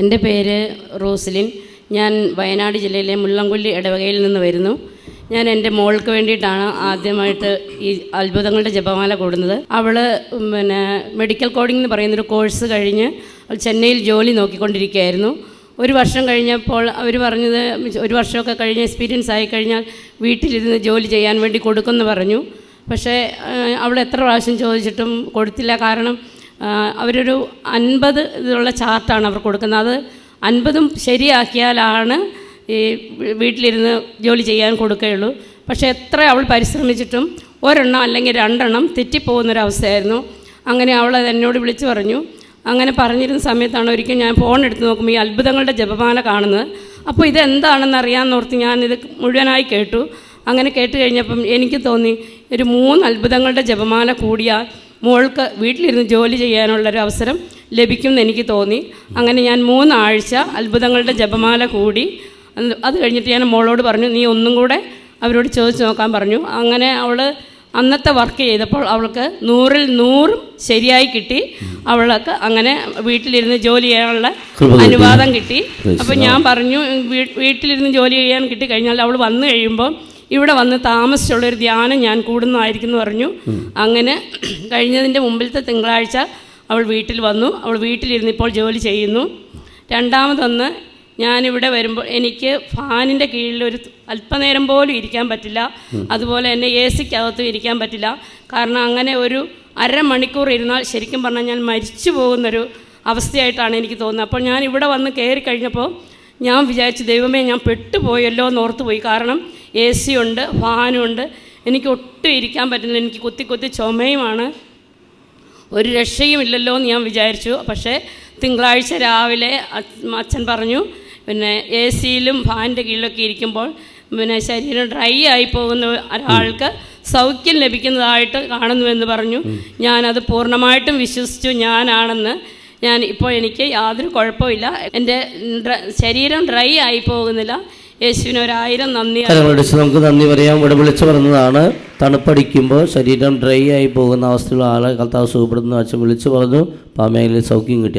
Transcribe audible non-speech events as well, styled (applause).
എന്റെ പേര് റോസ്ലിൻ. ഞാൻ വയനാട് ജില്ലയിലെ മുള്ളംകൊല്ലി ഇടവകയിൽ നിന്ന് വരുന്നു. ഞാൻ എന്റെ മോൾക്ക് വേണ്ടിയിട്ടാണ് ആദ്യമായിട്ട് ഈ അത്ഭുതങ്ങളുടെ ജപമാല കൂടുന്നത്. അവൾ പിന്നെ മെഡിക്കൽ കോഡിംഗ് എന്ന് പറയുന്നൊരു കോഴ്സ് കഴിഞ്ഞ് അവൾ ചെന്നൈയിൽ ജോലി നോക്കിക്കൊണ്ടിരിക്കുകയായിരുന്നു. ഒരു വർഷം കഴിഞ്ഞപ്പോൾ അവർ പറഞ്ഞത് ഒരു വർഷമൊക്കെ കഴിഞ്ഞ് എക്സ്പീരിയൻസ് ആയി കഴിഞ്ഞാൽ വീട്ടിലിരുന്ന് ജോലി ചെയ്യാൻ വേണ്ടി കൊടുക്കുമെന്ന് പറഞ്ഞു. പക്ഷേ അവൾ എത്ര പ്രാവശ്യം ചോദിച്ചിട്ടും കൊടുത്തില്ല. കാരണം അവരൊരു അൻപത് ഇതിലുള്ള ചാർട്ടാണ് അവർ കൊടുക്കുന്നത്. അത് അൻപതും ശരിയാക്കിയാലാണ് ഈ വീട്ടിലിരുന്ന് ജോലി ചെയ്യാൻ കൊടുക്കുകയുള്ളൂ. പക്ഷേ എത്ര അവൾ പരിശ്രമിച്ചിട്ടും ഒരെണ്ണം അല്ലെങ്കിൽ രണ്ടെണ്ണം തെറ്റിപ്പോകുന്നൊരവസ്ഥയായിരുന്നു. അങ്ങനെ അവൾ എന്നോട് വിളിച്ചു പറഞ്ഞു. അങ്ങനെ പറഞ്ഞിരുന്ന സമയത്താണ് ഒരിക്കൽ ഞാൻ ഫോൺ എടുത്ത് നോക്കുമ്പോൾ ഈ അത്ഭുതങ്ങളുടെ ജപമാല കാണുന്നത്. അപ്പോൾ ഇതെന്താണെന്ന് അറിയാമെന്നോർത്ത് ഞാനിത് മുഴുവനായി കേട്ടു. അങ്ങനെ കേട്ട് കഴിഞ്ഞപ്പം എനിക്ക് തോന്നി ഒരു മൂന്ന് അത്ഭുതങ്ങളുടെ ജപമാല കൂടിയാൽ മോൾക്ക് വീട്ടിലിരുന്ന് ജോലി ചെയ്യാനുള്ളൊരു അവസരം ലഭിക്കുമെന്ന് എനിക്ക് തോന്നി. അങ്ങനെ ഞാൻ മൂന്നാഴ്ച അത്ഭുതങ്ങളുടെ ജപമാല കൂടി. അത് കഴിഞ്ഞിട്ട് ഞാൻ മോളോട് പറഞ്ഞു നീ ഒന്നും കൂടെ അവരോട് ചോദിച്ചു നോക്കാൻ പറഞ്ഞു. അങ്ങനെ അവൾ അന്നത്തെ വർക്ക് ചെയ്തപ്പോൾ അവൾക്ക് നൂറിൽ നൂറും ശരിയായി കിട്ടി. അവൾക്ക് അങ്ങനെ വീട്ടിലിരുന്ന് ജോലി ചെയ്യാനുള്ള അനുവാദം കിട്ടി. അപ്പോൾ ഞാൻ പറഞ്ഞു വീട്ടിലിരുന്ന് ജോലി ചെയ്യാൻ കിട്ടി കഴിഞ്ഞാൽ അവൾ വന്നു കഴിയുമ്പോൾ ഇവിടെ വന്ന് താമസിച്ചുള്ള ഒരു ധ്യാനം ഞാൻ കൂടുന്നതായിരിക്കും എന്ന് പറഞ്ഞു അങ്ങനെ (clears throat) കഴിഞ്ഞതിന്റെ മുമ്പിലത്തെ തിങ്കളാഴ്ച അവൾ വീട്ടിൽ വന്നു. അവൾ വീട്ടിലിരുന്ന് ഇപ്പോൾ ജോലി ചെയ്യുന്നു. രണ്ടാമതൊന്ന് ഞാനിവിടെ വരുമ്പോൾ എനിക്ക് ഫാനിന്റെ കീഴിൽ ഒരു അല്പനേരം പോലും ഇരിക്കാൻ പറ്റില്ല. അതുപോലെ തന്നെ എ സിക്കകത്തും ഇരിക്കാൻ പറ്റില്ല. കാരണം അങ്ങനെ ഒരു അരമണിക്കൂർ ഇരുന്നാൽ ശരിക്കും പറഞ്ഞാൽ ഞാൻ മരിച്ചു പോകുന്നൊരു അവസ്ഥയായിട്ടാണ് എനിക്ക് തോന്നുന്നത്. അപ്പോൾ ഞാൻ ഇവിടെ വന്ന് കയറി കഴിഞ്ഞപ്പോൾ ഞാൻ വിചാരിച്ചു ദൈവമേ ഞാൻ പെട്ടുപോയല്ലോ എന്ന് ഓർത്ത് പോയി കാരണം എ സി ഉണ്ട് ഫാനുണ്ട്. എനിക്ക് ഒട്ടും ഇരിക്കാൻ പറ്റുന്നില്ല. എനിക്ക് കൊത്തി കൊത്തി ചുമയുമാണ്. ഒരു രക്ഷയുമില്ലല്ലോ എന്ന് ഞാൻ വിചാരിച്ചു. പക്ഷേ തിങ്കളാഴ്ച രാവിലെ അച്ഛൻ പറഞ്ഞു പിന്നെ എ സിയിലും ഫാനിന്റെ കീഴിലൊക്കെ ഇരിക്കുമ്പോൾ പിന്നെ ശരീരം ഡ്രൈ ആയി പോകുന്ന ഒരാൾക്ക് സൗഖ്യം ലഭിക്കുന്നതായിട്ട് കാണുന്നുവെന്ന് പറഞ്ഞു. ഞാനത് പൂർണമായിട്ടും വിശ്വസിച്ചു. ഞാനാണെന്ന് ഞാൻ ഇപ്പോൾ എനിക്ക് യാതൊരു കുഴപ്പമില്ല എന്റെ ശരീരം ഡ്രൈ ആയി പോകുന്നില്ല. യേശുവിന് ഒരായിരം നന്ദി കരങ്ങളടിച്ച് നമുക്ക് നന്ദി പറയാം. ഇവിടെ വിളിച്ചു പറഞ്ഞതാണ് തണുപ്പടിക്കുമ്പോൾ ശരീരം ഡ്രൈ ആയി പോകുന്ന അവസ്ഥയുള്ള ആളെ കർത്താവ് സുഖപ്പെടുന്ന അച്ഛൻ വിളിച്ചു പറഞ്ഞു പാമേലിൽ സൗഖ്യം കിട്ടി.